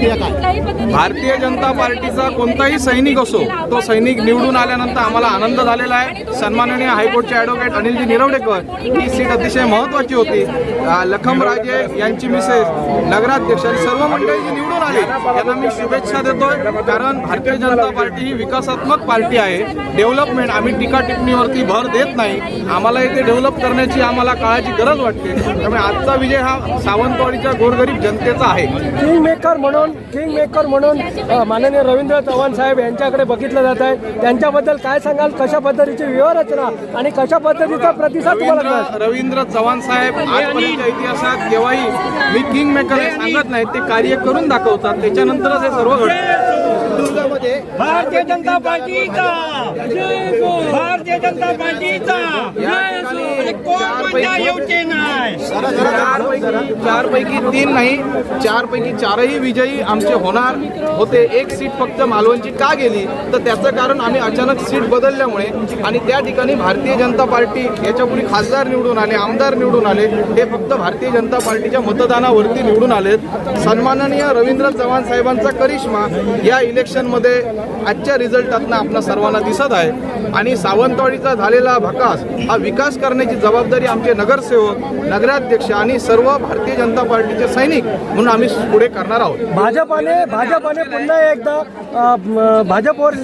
प्रतिक्रिया काय? भारतीय जनता पार्टीचा कोणताही सैनिक असो तो सैनिक निवडून आल्यानंतर आम्हाला आनंद झालेला आहे. सन्माननीय हायकोर्टचे ॲडव्होकेट अनिलजी निरवडेकर ही सीट अतिशय महत्त्वाची होती. लखमराजे यांची मिसेस नगराध्यक्ष आणि सर्व मंडळी जी निवडून आले त्यांना मी शुभेच्छा देतोय. कारण भारतीय जनता पार्टी ही विकासात्मक पार्टी आहे. डेव्हलपमेंट आम्ही टीका टिप्पणीवरती भर देत नाही. आम्हाला इथे डेव्हलप करण्याची आम्हाला काळाची गरज वाटते. त्यामुळे आजचा विजय हा सावंतवाडीच्या गोरगरीब जनतेचा आहे. किंग मेकर म्हणून किंग मेकर म्हणून माननीय रवींद्र चव्हाण साहेब यांच्याकडे बघितलं जात आहे. त्यांच्याबद्दल काय सांगाल? कशा पद्धतीची व्यूहरचना आणि कशा पद्धतीचा प्रतिसाद तुम्हाला? रवींद्र रवींद्र चव्हाण साहेब इतिहासात केव्हाही मी किंग मेकर सांगत नाही. ते कार्य करून दाखवतात. त्याच्यानंतरच हे सर्व घडतं. भारतीय जनता पार्टीचा. भारतीय जनता पार्टीचा. चार पैकी तीन नाही चार पैकी चारही विजयी आमचे होणार होते. एक सीट फक्त मालवणची का गेली? तर त्याचं कारण आम्ही अचानक सीट बदलल्यामुळे आणि त्या ठिकाणी भारतीय जनता पार्टी याच्यापूर्वी खासदार निवडून आले आमदार निवडून आले हे फक्त भारतीय जनता पार्टीच्या मतदानावरती निवडून आलेत. सन्माननीय रवींद्र चव्हाण साहेबांचा करिश्मा या इलेक्शनमध्ये आजच्या रिझल्टातनं आपल्या सर्वांना दिसत आहे. आणि सावंतवाडीचा झालेला भकास हा विकास करण्याची जबाबदारी आमचे नगरसेवक नगराध्यक्ष आणि सर्व भारतीय जनता पार्टीचे सैनिक म्हणून आम्ही पुढे करणार आहोत. भाजपाने भाजपाने पुन्हा एकदा भाजपवर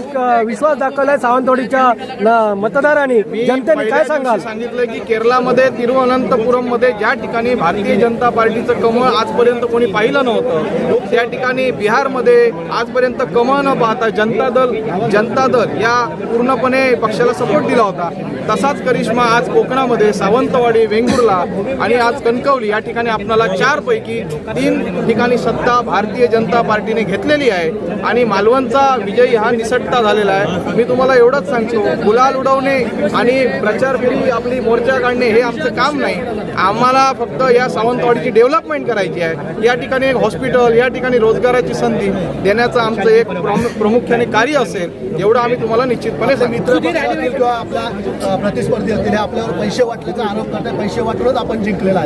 विश्वास दाखवलाय सावंतवाडीच्या मतदारांनी. जनतेने काय सांगाल? सांगितलं की केरळामध्ये तिरुवनंतपुरममध्ये ज्या ठिकाणी भारतीय जनता पार्टीचं कमळ आजपर्यंत कोणी पाहिलं नव्हतं त्या ठिकाणी बिहारमध्ये आजपर्यंत कमळ न पाहता जनता दल जनता दल या पूर्णपणे पक्षाला सपोर्ट दिला होता. तसाच करिश्मा आज कोकणामध्ये सावंतवाडी वेंगुर्ला आणि आज कणकवली या ठिकाणी आपणाला चार पैकी तीन ठिकाणी सत्ता भारतीय जनता पार्टीने घेतलेली आहे. आणि मालवणचा विजयी हा निसटता झालेला आहे. मी तुम्हाला एवढंच सांगतो गुलाल उडवणे आणि प्रचार फेरी आपली मोर्चा काढणे हे आमचं काम नाही. आम्हाला फक्त या सावंतवाडीची डेव्हलपमेंट करायची आहे. या ठिकाणी एक हॉस्पिटल या ठिकाणी रोजगाराची संधी देण्याचं आमचं एक प्रमु- प्रामुख्याने कार्य असेल एवढं आम्ही तुम्हाला निश्चितपणे सांगितलं मित्र किंवा आपला प्रतिस्पर्धी असतील आपल्यावर पैसे वाटल्याचा आरोप करतात पैसे वाटूनच आपण जिंकलेला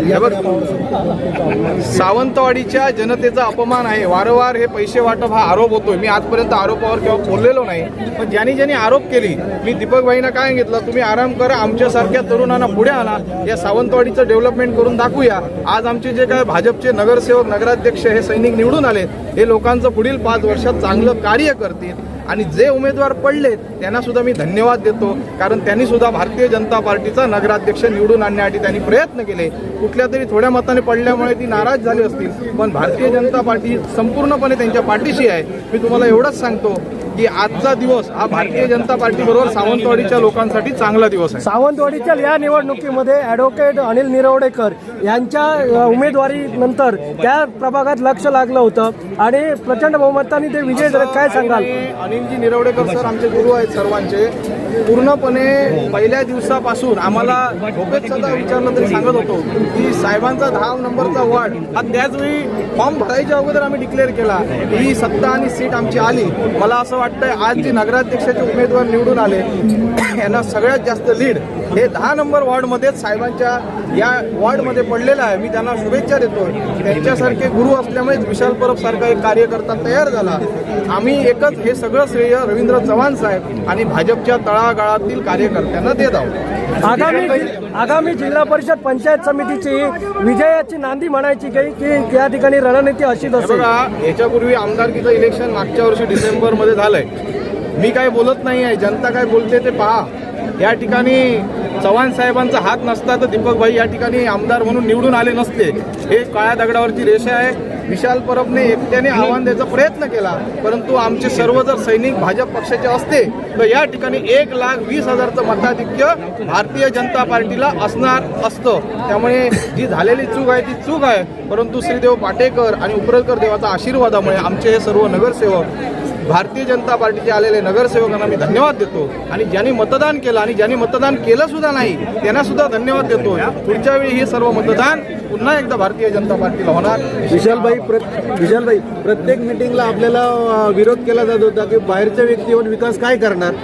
सावंतवाडीच्या जनतेचा अपमान आहे. वारंवार हे पैसे वाटप हा आरोप होतोय. मी आजपर्यंत आरोपावर किंवा बोललेलो नाही. पण ज्यांनी ज्यांनी आरोप केली मी दीपकबाईंना काय सांगितलं तुम्ही आराम करा आमच्यासारख्या तरुणांना पुढे आणा या सावंतवाडीचं डेव्हलपमेंट करून दाखवूया. आज आमचे जे काय भाजपचे नगरसेवक नगराध्यक्ष हे सैनिक निवडून आले हे लोकांचं पुढील पाच वर्षात चांगलं कार्य करतील. आणि जे उमेदवार पडलेत त्यांना सुद्धा मी धन्यवाद देतो. कारण त्यांनी सुद्धा भारतीय जनता पार्टीचा नगराध्यक्ष निवडून आणण्यासाठी त्यांनी प्रयत्न केले. कुठल्या तरी थोड्या मताने पडल्यामुळे ती नाराज झाली असतील पण भारतीय जनता पार्टी संपूर्णपणे त्यांच्या पाठीशी आहे. मी तुम्हाला एवढंच सांगतो की आजचा दिवस हा भारतीय जनता पार्टीबरोबर सावंतवाडीच्या लोकांसाठी चांगला दिवस आहे. सावंतवाडीच्या या निवडणुकीमध्ये ॲडव्होकेट अनिल निरवडेकर यांच्या अ, उमेदवारीनंतर त्या प्रभागात लक्ष लागलं होतं. आणि प्रचंड बहुमताने ते विजय झाले काय सांगाल? अनिलजी निरवडेकर सर आमचे गुरु आहेत सर्वांचे. पूर्णपणे पहिल्या दिवसापासून आम्हाला झोपेत सदा विचारलं तरी सांगत होतो की साहेबांचा दहा नंबरचा वार्ड हा त्याच वेळी फॉर्म भरायच्या अगोदर आम्ही डिक्लेअर केला. ही सत्ता आणि सीट आमची आली. मला असं वाटतंय आज जे नगराध्यक्षाचे उमेदवार निवडून आले यांना सगळ्यात जास्त लीड हे दहा नंबर वॉर्डमध्येच साहेबांच्या या वॉर्डमध्ये पडलेलं आहे. मी त्यांना शुभेच्छा देतो त्यांच्यासारखे गुरु असल्यामुळेच विशाल परब सारखा एक कार्यकर्ता तयार झाला. आम्ही एकच हे सगळं श्रेय रवींद्र चव्हाण साहेब आणि भाजपच्या तळागाळातील कार्यकर्त्यांना देत आहोत. आगामी आगामी जिल्हा परिषद पंचायत समितीची विजयाची नांदी म्हणायची काही की या ठिकाणी रणनीती अशीच असेल. याच्यापूर्वी आमदारकीचं इलेक्शन मागच्या वर्षी डिसेंबरमध्ये झालंय. मी काय बोलत नाही आहे. जनता काय बोलते ते पहा. या ठिकाणी चव्हाण साहेबांचा हात नसता तर दीपकभाई या ठिकाणी आमदार म्हणून निवडून आले नसते. हे काळ्या दगडावरची रेषा आहे. विशाल परबने एकट्याने आव्हान द्यायचा प्रयत्न केला. परंतु आमचे सर्व जर सैनिक भाजप पक्षाचे असते तर या ठिकाणी एक लाख वीस हजारचं मताधिक्य भारतीय जनता पार्टीला असणार असतं. त्यामुळे जी झालेली चूक आहे ती चूक आहे. परंतु श्रीदेव पाटेकर आणि उपरलकर देवाचा आशीर्वादामुळे आमचे हे सर्व नगरसेवक भारतीय जनता पार्टीचे आलेले नगरसेवकांना मी धन्यवाद देतो. आणि ज्यांनी मतदान केलं आणि ज्यांनी मतदान केलं सुद्धा नाही त्यांना सुद्धा धन्यवाद देतो. पुढच्या वेळी हे सर्व मतदान पुन्हा एकदा भारतीय जनता पार्टीला होणार. विशालभाई विशालभाई प्रत्येक मिटिंगला आपल्याला विरोध केला जात होता की बाहेरच्या व्यक्ती येऊन विकास काय करणार?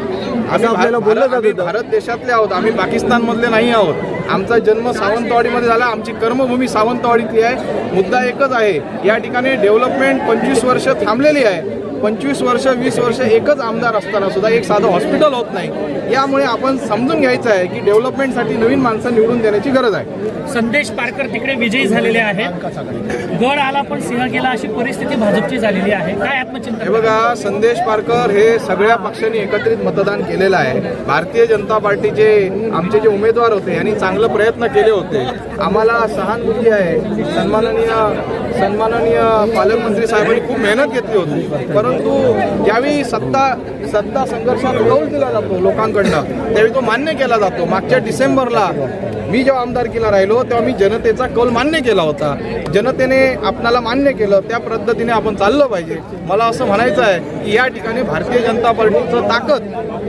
आम्ही आपल्याला बोललं जात. भारत देशातले आहोत आम्ही पाकिस्तानमधले नाही आहोत. आमचा जन्म सावंतवाडीमध्ये झाला आमची कर्मभूमी सावंतवाडीतली आहे. मुद्दा एकच आहे या ठिकाणी डेव्हलपमेंट पंचवीस वर्ष थांबलेली आहे. पंचवीस वर्ष वीस वर्ष एकच आमदार असताना सुद्धा एक साधं हॉस्पिटल होत नाही. यामुळे आपण समजून घ्यायचं आहे की डेव्हलपमेंटसाठी नवीन माणसं निवडून देण्याची गरज आहे. संदेश पारकर तिकडे विजयी झालेले आहेत. गड आला पण सिंह गेला अशी परिस्थिती भाजपची झालेली आहे. काय हे आत्मचिंतन बघा संदेश पारकर हे सगळ्या पक्षांनी एकत्रित मतदान केलेलं आहे. भारतीय जनता पार्टीचे आमचे जे उमेदवार होते यांनी चांगले प्रयत्न केले होते. आम्हाला सहानुभूती आहे. सन्माननीय सन्माननीय पालकमंत्री साहेबांनी खूप मेहनत घेतली होती. परंतु ज्यावेळी सत्ता सत्ता संघर्षात कौल दिला जातो लोकांकडनं त्यावेळी तो मान्य केला जातो. मागच्या डिसेंबरला मी जेव्हा आमदारकीला राहिलो तेव्हा मी जनतेचा कौल मान्य केला होता. जनतेने आपणाला मान्य केलं त्या पद्धतीने आपण चाललं पाहिजे. मला असं म्हणायचं आहे की या ठिकाणी भारतीय जनता पार्टीचं ताकद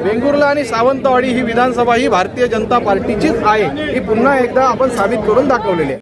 वेंगुर्ला आणि सावंतवाडी ही विधानसभा ही भारतीय जनता पार्टीचीच आहे. ही पुन्हा एकदा आपण साबित करून दाखवलेली आहे.